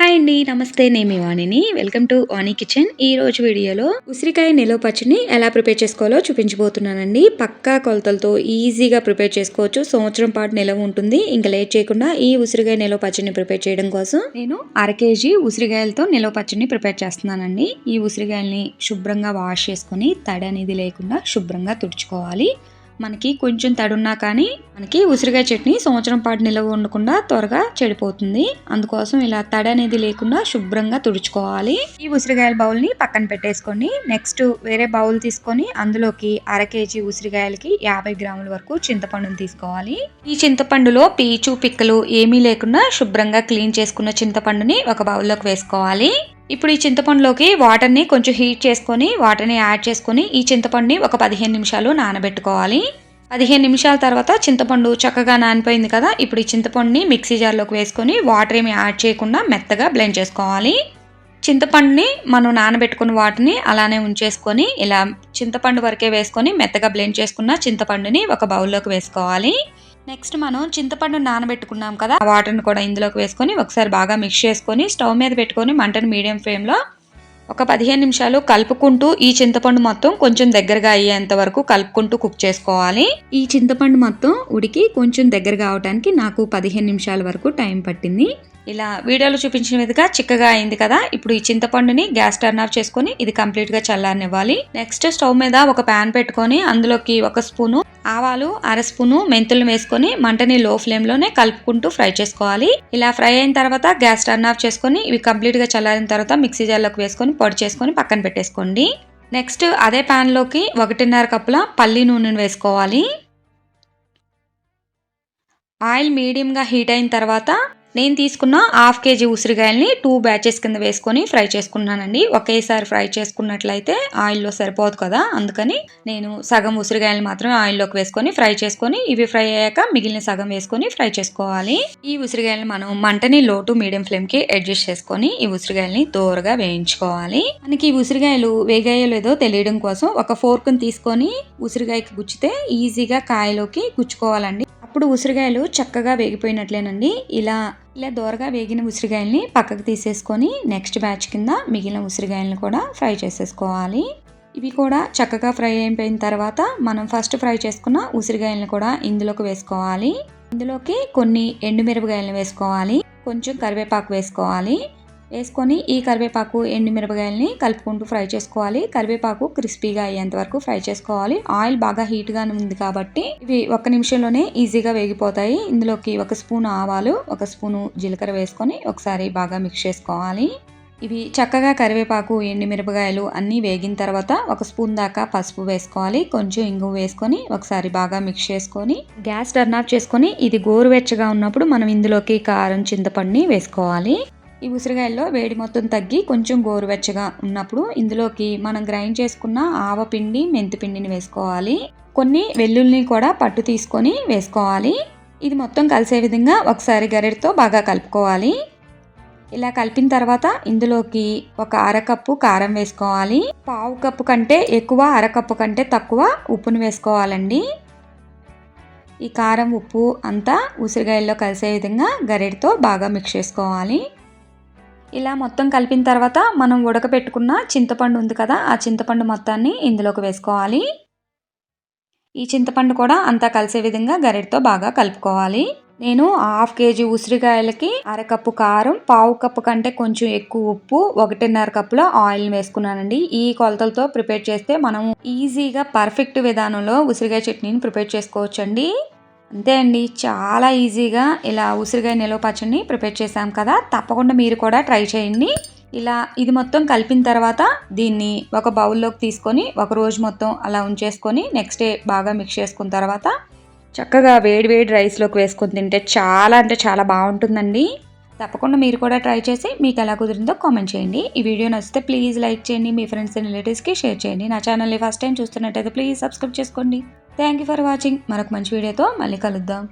Hi అండి నమస్తే. నేను వాణిని. Welcome to Vani kitchen. ఈ రోజు వీడియోలో ఉసిరికాయ నిలవ పచ్చడిని ఎలా ప్రిపేర్ చేసుకోవాలో చూపించబోతున్నానండి. పక్కా కొలతలతో ఈజీగా ప్రిపేర్ చేసుకోవచ్చు. సంవత్సరం పాటు నిలవ ఉంటుంది. ఇంకా లేట్ చేయకుండా ఈ ఉసిరికాయ నిలవ పచ్చడిని ప్రిపేర్ చేయడం కోసం నేను అర కేజీ ఉసిరికాయలతో నిలవ పచ్చడిని ప్రిపేర్ చేస్తున్నానండి. ఈ ఉసిరికాయల్ని శుభ్రంగా వాష్ చేసుకొని తడి అనేది లేకుండా శుభ్రంగా తుడుచుకోవాలి. మనకి కొంచెం తడున్నా కానీ మనకి ఉసిరికాయ చట్నీ సంవత్సరం పాటు నిల్వ ఉండకుండా త్వరగా చెడిపోతుంది. అందుకోసం ఇలా తడి అనేది లేకుండా శుభ్రంగా తుడుచుకోవాలి. ఈ ఉసిరికాయల బౌల్ని పక్కన పెట్టేసుకొని నెక్స్ట్ వేరే బౌల్ తీసుకొని అందులోకి అర కేజీ ఉసిరికాయలకి యాభై గ్రాముల వరకు చింతపండుని తీసుకోవాలి. ఈ చింతపండులో పీచు పిక్కలు ఏమీ లేకుండా శుభ్రంగా క్లీన్ చేసుకున్న చింతపండుని ఒక బౌల్లోకి వేసుకోవాలి. ఇప్పుడు ఈ చింతపండులోకి వాటర్ని కొంచెం హీట్ చేసుకొని వాటర్ని యాడ్ చేసుకొని ఈ చింతపండుని ఒక పదిహేను నిమిషాలు నానబెట్టుకోవాలి. పదిహేను నిమిషాల తర్వాత చింతపండు చక్కగా నానిపోయింది కదా ఇప్పుడు ఈ చింతపండుని మిక్సీ జార్లోకి వేసుకొని వాటర్ ఏమి యాడ్ చేయకుండా మెత్తగా బ్లెండ్ చేసుకోవాలి. చింతపండుని మనం నానబెట్టుకున్న వాటిని అలానే ఉంచేసుకొని ఇలా చింతపండు వరకే వేసుకొని మెత్తగా బ్లెండ్ చేసుకున్న చింతపండుని ఒక బౌల్లోకి వేసుకోవాలి. నెక్స్ట్ మనం చింతపండు నానబెట్టుకున్నాం కదా ఆ వాటర్ని కూడా ఇందులోకి వేసుకొని ఒకసారి బాగా మిక్స్ చేసుకొని స్టవ్ మీద పెట్టుకొని మంటను మీడియం ఫ్లేమ్లో ఒక పదిహేను నిమిషాలు కలుపుకుంటూ ఈ చింతపండు మొత్తం కొంచెం దగ్గరగా అయ్యేంత వరకు కలుపుకుంటూ కుక్ చేసుకోవాలి. ఈ చింతపండు మొత్తం ఉడికి కొంచెం దగ్గరగా అవడానికి నాకు పదిహేను నిమిషాల వరకు టైం పట్టింది. ఇలా వీడియోలో చూపించిన విధంగా చిక్కగా అయింది కదా. ఇప్పుడు ఈ చింతపండుని గ్యాస్ టర్న్ ఆఫ్ చేసుకొని ఇది కంప్లీట్గా చల్లారనివ్వాలి. నెక్స్ట్ స్టవ్ మీద ఒక ప్యాన్ పెట్టుకొని అందులోకి ఒక స్పూను ఆవాలు అర స్పూను మెంతులు వేసుకొని మంటని లో ఫ్లేమ్లోనే కలుపుకుంటూ ఫ్రై చేసుకోవాలి. ఇలా ఫ్రై అయిన తర్వాత గ్యాస్ టర్న్ ఆఫ్ చేసుకొని ఇవి కంప్లీట్గా చల్లారిన తర్వాత మిక్సీ జార్లోకి వేసుకొని పొడి చేసుకొని పక్కన పెట్టేసుకోండి. నెక్స్ట్ అదే లోకి ఒకటిన్నర కప్పుల పల్లి నూనెను వేసుకోవాలి. ఆయిల్ మీడియంగా హీట్ అయిన తర్వాత నేను తీసుకున్న హాఫ్ కేజీ ఉసిరికాయల్ని టూ బ్యాచెస్ కింద వేసుకొని ఫ్రై చేసుకున్నానండి. ఒకేసారి ఫ్రై చేసుకున్నట్లయితే ఆయిల్లో సరిపోదు కదా. అందుకని నేను సగం ఉసిరికాయలు మాత్రమే ఆయిల్లోకి వేసుకొని ఫ్రై చేసుకొని ఇవి ఫ్రై అయ్యాక మిగిలిన సగం వేసుకొని ఫ్రై చేసుకోవాలి. ఈ ఉసిరికాయలు మనం మంటని లో టు మీడియం ఫ్లేమ్కి అడ్జస్ట్ చేసుకొని ఈ ఉసిరికాయలని దూరగా వేయించుకోవాలి. మనకి ఈ ఉసిరికాయలు వేగాయో లేదో తెలియడం కోసం ఒక ఫోర్క్ని తీసుకొని ఉసిరికాయకి గుచ్చితే ఈజీగా కాయలోకి గుచ్చుకోవాలండి. అప్పుడు ఉసిరికాయలు చక్కగా వేగిపోయినట్లేనండి. ఇలా ఇలా దోరగా వేగిన ఉసిరికాయల్ని పక్కకు తీసేసుకొని నెక్స్ట్ బ్యాచ్ కింద మిగిలిన ఉసిరికాయలను కూడా ఫ్రై చేసేసుకోవాలి. ఇవి కూడా చక్కగా ఫ్రై అయిపోయిన తర్వాత మనం ఫస్ట్ ఫ్రై చేసుకున్న ఉసిరికాయలను కూడా ఇందులోకి వేసుకోవాలి. ఇందులోకి కొన్ని ఎండుమిరపకాయలను వేసుకోవాలి. కొంచెం కరివేపాకు వేసుకోవాలి. వేసుకొని ఈ కరివేపాకు ఎండుమిరపకాయలని కలుపుకుంటూ ఫ్రై చేసుకోవాలి. కరివేపాకు క్రిస్పీగా అయ్యేంత వరకు ఫ్రై చేసుకోవాలి. ఆయిల్ బాగా హీట్గానే ఉంది కాబట్టి ఇవి ఒక్క నిమిషంలోనే ఈజీగా వేగిపోతాయి. ఇందులోకి ఒక స్పూన్ ఆవాలు ఒక స్పూను జీలకర్ర వేసుకొని ఒకసారి బాగా మిక్స్ చేసుకోవాలి. ఇవి చక్కగా కరివేపాకు ఎండుమిరపకాయలు అన్నీ వేగిన తర్వాత ఒక స్పూన్ దాకా పసుపు వేసుకోవాలి. కొంచెం ఇంగు వేసుకొని ఒకసారి బాగా మిక్స్ చేసుకొని గ్యాస్ టర్న్ ఆఫ్ చేసుకొని ఇది గోరువెచ్చగా ఉన్నప్పుడు మనం ఇందులోకి కారం చింతపండుని వేసుకోవాలి. ఈ ఉసిరికాయల్లో వేడి మొత్తం తగ్గి కొంచెం గోరువెచ్చగా ఉన్నప్పుడు ఇందులోకి మనం గ్రైండ్ చేసుకున్న ఆవపిండి మెంతిపిండిని వేసుకోవాలి. కొన్ని వెల్లుల్ని కూడా పట్టు తీసుకొని వేసుకోవాలి. ఇది మొత్తం కలిసే విధంగా ఒకసారి గరిటతో బాగా కలుపుకోవాలి. ఇలా కలిపిన తర్వాత ఇందులోకి ఒక అరకప్పు కారం వేసుకోవాలి. పావు కప్పు కంటే ఎక్కువ అరకప్పు కంటే తక్కువ ఉప్పును వేసుకోవాలండి. ఈ కారం ఉప్పు అంతా ఉసిరికాయల్లో కలిసే విధంగా గరిటతో బాగా మిక్స్ చేసుకోవాలి. ఇలా మొత్తం కలిపిన తర్వాత మనం ఉడకబెట్టుకున్న చింతపండు ఉంది కదా ఆ చింతపండు మొత్తాన్ని ఇందులోకి వేసుకోవాలి. ఈ చింతపండు కూడా అంతా కలిసే విధంగా గరిటతో బాగా కలుపుకోవాలి. నేను హాఫ్ కేజీ ఉసిరికాయలకి అరకప్పు కారం పావు కప్పు కంటే కొంచెం ఎక్కువ ఉప్పు ఒకటిన్నర కప్పులో ఆయిల్ వేసుకున్నానండి. ఈ కొలతలతో ప్రిపేర్ చేస్తే మనం ఈజీగా పర్ఫెక్ట్ విధానంలో ఉసిరికాయ చట్నీని ప్రిపేర్ చేసుకోవచ్చండి. అంతే అండి. చాలా ఈజీగా ఇలా ఉసిరికాయ నిలవ పచ్చడిని ప్రిపేర్ చేసాం కదా. తప్పకుండా మీరు కూడా ట్రై చేయండి. ఇలా ఇది మొత్తం కలిపిన తర్వాత దీన్ని ఒక బౌల్లోకి తీసుకొని ఒక రోజు మొత్తం అలా ఉంచేసుకొని నెక్స్ట్ డే బాగా మిక్స్ చేసుకున్న తర్వాత చక్కగా వేడి వేడి రైస్లోకి వేసుకొని తింటే చాలా అంటే చాలా బాగుంటుందండి. తప్పకుండా మీరు కూడా ట్రై చేసి మీకు ఎలా కుదిరిందో కామెంట్ చేయండి. ఈ వీడియో నచ్చితే ప్లీజ్ లైక్ చేయండి. మీ ఫ్రెండ్స్ అండ్ రిలేటివ్స్కి షేర్ చేయండి. నా ఛానల్ని ఫస్ట్ టైం చూస్తున్నట్టయితే ప్లీజ్ సబ్స్క్రైబ్ చేసుకోండి. థ్యాంక్ యూ ఫర్ వాచింగ్ మరొక మంచి వీడియోతో మళ్ళీ కలుద్దాం.